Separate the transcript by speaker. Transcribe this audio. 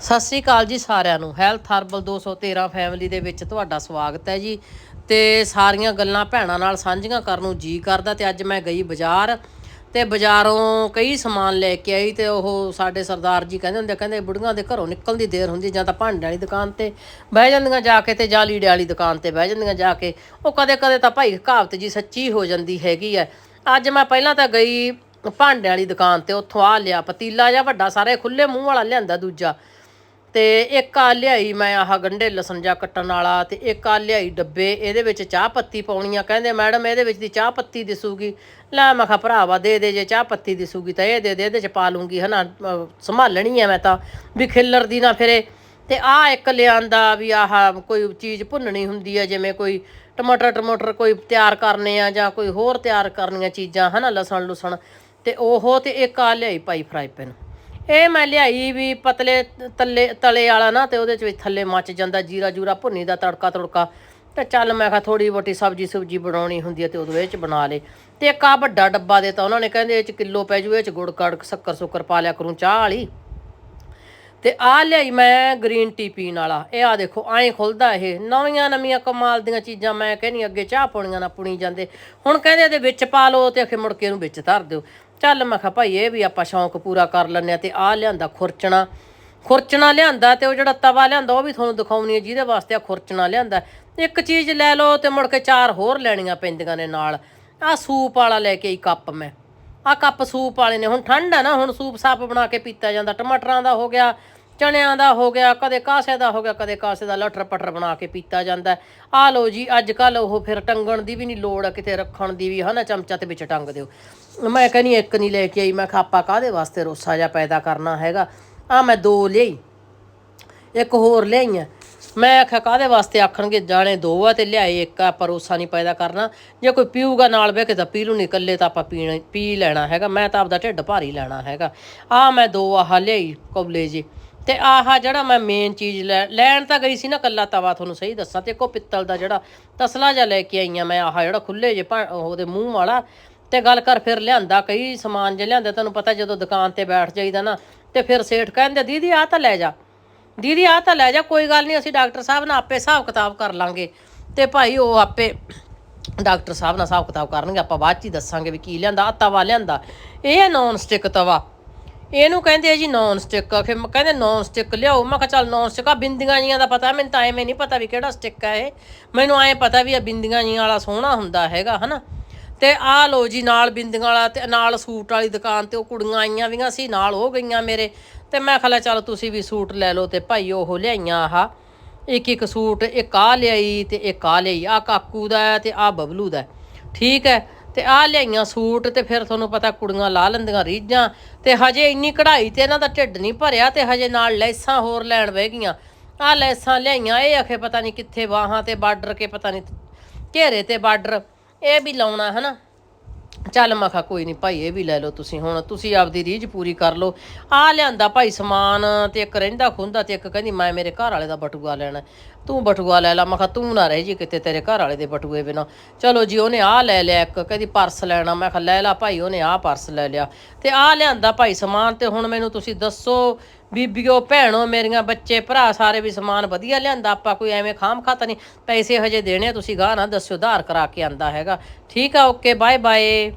Speaker 1: ਸਤਿ ਸ੍ਰੀ ਅਕਾਲ ਜੀ ਸਾਰਿਆਂ ਨੂੰ। ਹੈਲਥ ਹਰਬਲ 213 ਫੈਮਿਲੀ ਦੇ ਵਿੱਚ ਤੁਹਾਡਾ ਸਵਾਗਤ ਹੈ ਜੀ। ਤੇ ਸਾਰੀਆਂ ਗੱਲਾਂ ਭੈਣਾਂ ਨਾਲ ਸਾਂਝੀਆਂ ਕਰਨ ਨੂੰ ਜੀ ਕਰਦਾ ਤੇ ਅੱਜ ਮੈਂ ਗਈ ਬਾਜ਼ਾਰ ਤੇ ਬਾਜ਼ਾਰੋਂ ਕਈ ਸਮਾਨ ਲੈ ਕੇ ਆਈ ਤੇ ਉਹ ਸਾਡੇ ਸਰਦਾਰ ਜੀ ਕਹਿੰਦੇ ਹੁੰਦੇ ਕਹਿੰਦੇ ਬੁੜੀਆਂ ਦੇ ਘਰੋਂ ਨਿਕਲਣ ਦੀ ਦੇਰ ਹੁੰਦੀ ਜਾਂ ਤਾਂ ਭਾਂਡੇ ਵਾਲੀ ਦੁਕਾਨ ਤੇ ਬਹਿ ਜਾਂਦੀਆਂ ਜਾ ਕੇ ਤੇ ਜਾਂ ਲੀੜੇ ਵਾਲੀ ਦੁਕਾਨ ਤੇ ਬਹਿ ਜਾਂਦੀਆਂ ਜਾ ਕੇ। ਉਹ ਕਦੇ ਕਦੇ ਤਾਂ ਭਾਈ ਕਹਾਵਤ ਜੀ ਸੱਚੀ ਹੋ ਜਾਂਦੀ ਹੈਗੀ ਹੈ ਅੱਜ ਮੈਂ ਪਹਿਲਾਂ ਤਾਂ ਗਈ ਭਾਂਡੇ ਵਾਲੀ ਦੁਕਾਨ ਤੇ, ਉੱਥੋਂ ਆ ਲਿਆ, ਪਤੀਲਾ ਜਾਂ ਵੱਡਾ, ਸਾਰੇ ਖੁੱਲੇ ਮੂੰਹ ਵਾਲਾ ਲਿਆਂਦਾ ਦੂਜਾ। ਤੇ ਇੱਕ ਆ ਲਿਆਈ ਮੈਂ ਆਹ ਗੰਢੇ ਲਸਣ ਜਾਂ ਕੱਟਣ ਵਾਲਾ ਤੇ ਇੱਕ ਆ ਲਿਆਈ ਡੱਬੇ, ਇਹਦੇ ਵਿੱਚ ਚਾਹ ਪੱਤੀ ਪਾਉਣੀ ਆ। ਕਹਿੰਦੇ ਮੈਡਮ ਇਹਦੇ ਵਿੱਚ ਦੀ ਚਾਹ ਪੱਤੀ ਦਿਸੂਗੀ। ਲੈ ਮੈਂ ਕਿਹਾ ਭਰਾਵਾ ਦੇ ਦੇ, ਜੇ ਚਾਹ ਪੱਤੀ ਦਿਸੂਗੀ ਤਾਂ ਇਹ ਦੇ ਦੇ, ਇਹਦੇ ਚ ਪਾ ਲੂੰਗੀ ਹਨਾ, ਅਹ ਸੰਭਾਲਣੀ ਆ ਮੈਂ ਤਾਂ। ਵੀ ਖਿੱਲਰ ਦੀ ਨਾ ਫਿਰੇ। ਤੇ ਆ ਇੱਕ ਲਿਆਂਦਾ ਵੀ ਆਹ ਕੋਈ ਚੀਜ਼ ਭੁੰਨਣੀ ਹੁੰਦੀ ਹੈ ਜਿਵੇਂ ਕੋਈ ਟਮਾਟਰ ਟਮਾਟਰ ਕੋਈ ਤਿਆਰ ਕਰਨੇ ਆ ਜਾਂ ਕੋਈ ਹੋਰ ਤਿਆਰ ਕਰਨੀਆਂ ਚੀਜ਼ਾਂ, ਹਨਾ, ਲਸਣ ਲੁਸਣ। ਤੇ ਉਹ ਤੇ ਇੱਕ ਆ ਲਿਆਈ ਪਾਈ ਫਰਾਈ ਪੈਨ ਇਹ ਮੈਂ ਲਿਆਈ ਵੀ ਪਤਲੇ ਤੱਲੇ ਤਲੇ ਵਾਲਾ ਨਾ ਤੇ ਉਹਦੇ ਚ ਵੀ ਥੱਲੇ ਮੱਚ ਜਾਂਦਾ ਜੀਰਾ ਜੂਰਾ ਭੁੰਨੀ ਦਾ ਤੜਕਾ ਤੜਕਾ। ਤੇ ਚੱਲ ਮੈਂ ਕਿਹਾ ਥੋੜੀ ਬੋਟੀ ਸਬਜੀ ਸੁਬਜੀ ਬਣਾਉਣੀ ਹੁੰਦੀ ਹੈ ਤੇ ਉਹਦੇ 'ਚ ਬਣਾ ਲੇ। ਤੇ ਇੱਕ ਆ ਵੱਡਾ ਡੱਬਾ ਦੇ ਤਾਂ ਉਹਨਾਂ ਨੇ, ਕਹਿੰਦੇ ਇਹ ਚ ਕਿਲੋ ਪੈ ਜੂ, ਇਹ ਚ ਗੁੜ ਕੜ ਸ਼ੱਕਰ ਸੁੱਕਰ ਪਾ ਲਿਆ ਕਰੂੰ ਚਾਹ ਵਾਲੀ। ਤੇ ਆ ਲਿਆਈ ਮੈਂ ਗ੍ਰੀਨ ਟੀ ਪੀਣ ਵਾਲਾ। ਇਹ ਆ ਦੇਖੋ, ਐਂ ਖੁੱਲਦਾ ਇਹ। ਨਵੀਆਂ ਨਵੀਆਂ ਕਮਾਲ ਦੀਆਂ ਚੀਜ਼ਾਂ ਮੈਂ ਕਹਿੰਨੀ ਅੱਗੇ ਚਾਹ ਪੋਣੀਆਂ ਨਾ ਪੁਣੀ ਜਾਂਦੇ। ਹੁਣ ਕਹਿੰਦੇ ਇਹਦੇ ਵਿੱਚ ਪਾ ਲਓ ਤੇ ਅਖੇ ਮੁੜ ਕੇ ਇਹਨੂੰ ਵਿੱਚ ਧਰ ਦਿਓ। ਚੱਲ ਮੈਂ ਕਿਹਾ ਭਾਈ, ਇਹ ਵੀ ਆਪਾਂ ਸ਼ੌਂਕ ਪੂਰਾ ਕਰ ਲੈਂਦੇ ਆ ਤੇ ਆ ਲਿਆਂਦਾ ਖੁਰਚਣਾ। ਖੁਰਚਣਾ ਲਿਆਂਦਾ ਤੇ ਉਹ ਜਿਹੜਾ ਤਵਾ ਲਿਆਂਦਾ, ਉਹ ਵੀ ਤੁਹਾਨੂੰ ਦਿਖਾਉਣੀ ਹੈ ਜਿਹਦੇ ਵਾਸਤੇ ਆ ਖੁਰਚਣਾ ਲਿਆਂਦਾ। ਇੱਕ ਚੀਜ਼ ਲੈ ਲਓ ਤੇ ਮੁੜ ਕੇ ਚਾਰ ਹੋਰ ਲੈਣੀਆਂ ਪੈਂਦੀਆਂ ਨੇ ਨਾਲ। ਆ ਸੂਪ ਵਾਲਾ ਲੈ ਕੇ ਆਈ ਕੱਪ ਮੈਂ। ਆ ਕੱਪ ਸੂਪ ਵਾਲੇ ਨੇ, ਹੁਣ ਠੰਡ ਆ ਨਾ, ਹੁਣ ਸੂਪ ਸਾਪ ਬਣਾ ਕੇ ਪੀਤਾ ਜਾਂਦਾ। ਟਮਾਟਰਾਂ ਦਾ ਹੋ ਗਿਆ, ਚਣਿਆਂ ਦਾ ਹੋ ਗਿਆ, ਕਦੇ ਕਾਸੇ ਦਾ ਹੋ ਗਿਆ, ਕਦੇ ਕਾਸੇ ਦਾ ਲਟਰ ਪਟਰ ਬਣਾ ਕੇ ਪੀਤਾ ਜਾਂਦਾ। ਆ ਲਓ ਜੀ, ਅੱਜ ਕੱਲ ਉਹ ਫਿਰ ਟੰਗਣ ਦੀ ਵੀ ਨਹੀਂ ਲੋੜ ਆ ਕਿਤੇ ਰੱਖਣ ਦੀ ਵੀ, ਹਨਾ, ਚਮਚਾ ਤੇ ਵਿੱਚ ਟੰਗ ਦਿਓ। ਮੈਂ ਕਹਿੰਨੀ ਇੱਕ ਨਹੀਂ ਲੈ ਕੇ ਆਈ, ਮੈਂ ਖਾਪਾ ਆਪਾਂ ਕਾਹਦੇ ਵਾਸਤੇ ਰੋਸਾ ਜਿਹਾ ਪੈਦਾ ਕਰਨਾ ਹੈਗਾ? ਆ ਮੈਂ ਦੋ ਲਈ ਇੱਕ ਹੋਰ ਲਿਆਈਆਂ ਮੈਂ ਆਖਿਆ ਕਾਦੇ ਵਾਸਤੇ ਆਖਣਗੇ? ਜਾਣੇ ਦੋ ਆ ਤੇ ਲਿਆਏ ਇੱਕ ਆ ਪਰੋਸਾ ਨਹੀਂ ਪੈਦਾ ਕਰਨਾ। ਜੇ ਕੋਈ ਪੀਊਗਾ ਨਾਲ ਬਹਿ ਕੇ ਤਾਂ ਪੀ ਲੂ, ਨਹੀਂ ਇਕੱਲੇ ਤਾਂ ਆਪਾਂ ਪੀਣਾ, ਪੀ ਲੈਣਾ ਹੈਗਾ। ਮੈਂ ਤਾਂ ਆਪਦਾ ਢਿੱਡ ਭਾਰੀ ਲੈਣਾ ਹੈਗਾ। ਆ ਮੈਂ ਦੋ ਆਹ ਲਿਆਈ ਕੌਲੇ ਜੀ ਤੇ ਆਹਾ ਜਿਹੜਾ ਮੈਂ ਮੇਨ ਚੀਜ਼ ਲੈ, ਲੈਣ ਤਾਂ ਗਈ ਸੀ ਨਾ ਕੱਲਾ ਤਵਾ, ਤੁਹਾਨੂੰ ਸਹੀ ਦੱਸਾਂ। ਤੇ ਇੱਕੋ ਪਿੱਤਲ ਦਾ ਜਿਹੜਾ ਤਸਲਾ ਜਿਹਾ ਲੈ ਕੇ ਆਈਆਂ ਮੈਂ, ਆਹਾ ਜਿਹੜਾ ਖੁੱਲੇ ਜੇ ਭਾ- ਉਹਦੇ ਮੂੰਹ ਵਾਲਾ। ਤੇ ਗੱਲ ਕਰ ਫਿਰ ਲਿਆਂਦਾ, ਕਈ ਸਮਾਨ ਜੇ ਲਿਆਂਦਾ ਤੁਹਾਨੂੰ ਪਤਾ ਜਦੋਂ ਦੁਕਾਨ ਤੇ ਬੈਠ ਜਾਈਦਾ ਨਾ, ਤੇ ਫਿਰ ਸੇਠ ਕਹਿੰਦੇ, ਦੀਦੀ, ਆਹ ਤਾਂ ਲੈ ਜਾ। ਦੀਦੀ, ਆਹ ਤਾਂ ਲੈ ਜਾ, ਕੋਈ ਗੱਲ ਨਹੀਂ, ਅਸੀਂ ਡਾਕਟਰ ਸਾਹਿਬ ਨਾਲ ਆਪੇ ਹਿਸਾਬ ਕਿਤਾਬ ਕਰ ਲਾਂਗੇ। ਤੇ ਭਾਈ ਉਹ ਆਪੇ ਡਾਕਟਰ ਸਾਹਿਬ ਨਾਲ ਹਿਸਾਬ ਕਿਤਾਬ ਕਰਨਗੇ, ਆਪਾਂ ਬਾਅਦ ਚ ਹੀ ਦੱਸਾਂਗੇ ਵੀ ਕੀ ਲਿਆਂਦਾ, ਆਹ ਤਵਾ ਲਿਆਂਦਾ। ਇਹ ਹੈ ਨੌਨ ਸਟਿਕ ਤਵਾ। ਇਹਨੂੰ ਕਹਿੰਦੇ ਆ ਜੀ ਨੌਨ ਸਟਿਕ ਫਿਰ ਮੈਂ, ਕਹਿੰਦੇ ਨੌਨ ਸਟਿਕ ਲਿਆਓ। ਮੈਂ ਕਿਹਾ ਚੱਲ ਨੌਨ ਸਟਿਕ ਆ ਬਿੰਦੀਆਂ ਜੀਆਂ ਦਾ ਪਤਾ, ਮੈਨੂੰ ਤਾਂ ਐਵੇਂ ਨਹੀਂ ਪਤਾ ਵੀ ਕਿਹੜਾ ਸਟਿਕ ਆ ਇਹ। ਮੈਨੂੰ ਐਂ ਪਤਾ ਵੀ ਆ ਬਿੰਦੀਆਂ ਜੀਆਂ ਵਾਲਾ ਸੋਹਣਾ ਹੁੰਦਾ ਹੈਗਾ, ਹਨਾ? ਤੇ ਆਹ ਲੋ ਜੀ ਨਾਲ ਬਿੰਦੀਆਂ ਵਾਲਾ ਤੇ ਨਾਲ ਸੂਟ ਵਾਲੀ ਦੁਕਾਨ ਤੇ ਉਹ ਕੁੜੀਆਂ ਆਈਆਂ ਵੀਆਂ ਸੀ, ਨਾਲ ਹੋ ਗਈਆਂ ਮੇਰੇ। ਤੇ ਮੈਂ ਖਲਾ ਚੱਲ ਤੁਸੀਂ ਵੀ ਸੂਟ ਲੈ ਲਓ ਤੇ ਭਾਈ ਉਹ ਲਿਆਈਆਂ ਆਹ। ਇੱਕ ਇੱਕ ਸੂਟ, ਇੱਕ ਆ ਲਿਆਈ ਤੇ ਇੱਕ ਆ ਲਈ ਆ ਕਾਕੂ ਦਾ ਹੈ ਤੇ ਆ ਬਬਲੂ ਦਾ ਠੀਕ ਹੈ, ਤੇ ਆ ਲਿਆਈਆਂ ਸੂਟ ਤੇ ਫਿਰ ਤੁਹਾਨੂੰ ਪਤਾ ਕੁੜੀਆਂ ਲਾ ਲੈਂਦੀਆਂ ਰੀਝਾਂ। ਤੇ ਹਜੇ ਇੰਨੀ ਕਢਾਈ ਤੇ ਇਹਨਾਂ ਦਾ ਢਿੱਡ ਨਹੀਂ ਭਰਿਆ ਤੇ ਹਜੇ ਨਾਲ ਲੈਸਾਂ ਹੋਰ ਲੈਣ ਬਹਿ ਗਈਆਂ। ਆ ਲੈਸਾਂ ਲਿਆਈਆਂ, ਇਹ ਆਖੇ ਪਤਾ ਨਹੀਂ ਕਿੱਥੇ ਬਾਹਾਂ ਤੇ ਬਾਰਡਰ ਕੇ ਪਤਾ ਨਹੀਂ ਘੇਰੇ ਤੇ ਬਾਰਡਰ। ਇਹ ਵੀ ਲਾਉਣਾ ਹਨਾ। ਚੱਲ ਮੈਂ ਕੋਈ ਨਹੀਂ ਭਾਈ, ਇਹ ਵੀ ਲੈ ਲਓ ਤੁਸੀਂ ਹੁਣ। ਤੁਸੀਂ ਆਪਦੀ ਰੀਝ ਪੂਰੀ ਕਰ ਲਓ। ਆ ਲਿਆਂਦਾ ਭਾਈ ਸਮਾਨ ਤੇ ਇੱਕ ਰਹਿੰਦਾ ਖੁੰਦਾ ਤੇ ਇੱਕ ਕਹਿੰਦੀ, ਮੈਂ ਮੇਰੇ ਘਰ ਵਾਲੇ ਦਾ ਬਟੂਆ ਲੈਣਾ। ਤੂੰ ਬਟੂਆ ਲੈ ਲਾ। ਮੈਂ ਕਿਹਾ ਤੂੰ ਨਾ ਰਹਿ ਜੀ ਕਿਤੇ ਤੇਰੇ ਘਰ ਵਾਲੇ ਦੇ ਬਟੂਏ ਬਿਨਾ। ਚਲੋ ਜੀ, ਉਹਨੇ ਆ ਲੈ ਲਿਆ ਇੱਕ, ਕਹਿੰਦੀ ਪਰਸ ਲੈਣਾ। ਮੈਂ ਕਿਹਾ ਲੈ ਲਾ ਭਾਈ, ਉਹਨੇ ਆ ਪਰਸ ਲੈ ਲਿਆ। ਤੇ ਆ ਲਿਆਂਦਾ ਭਾਈ ਸਮਾਨ ਤੇ ਹੁਣ ਮੈਨੂੰ ਤੁਸੀਂ ਦੱਸੋ ਬੀਬੀਓ, ਭੈਣੋ, ਮੇਰੀਆਂ ਬੱਚੇ, ਭਰਾ, ਸਾਰੇ ਵੀ ਸਮਾਨ ਵਧੀਆ ਲਿਆਂਦਾ, ਆਪਾਂ ਕੋਈ ਐਵੇਂ ਖਾਮ ਖਾਤਾ ਨਹੀਂ। ਪੈਸੇ ਹਜੇ ਦੇਣੇ ਤੁਸੀਂ ਗਾਹ ਨਾ ਦੱਸਿਓ, ਉਧਾਰ ਕਰਾ ਕੇ ਆਂਦਾ ਹੈਗਾ। ਠੀਕ ਆ, ਓਕੇ ਬਾਏ ਬਾਏ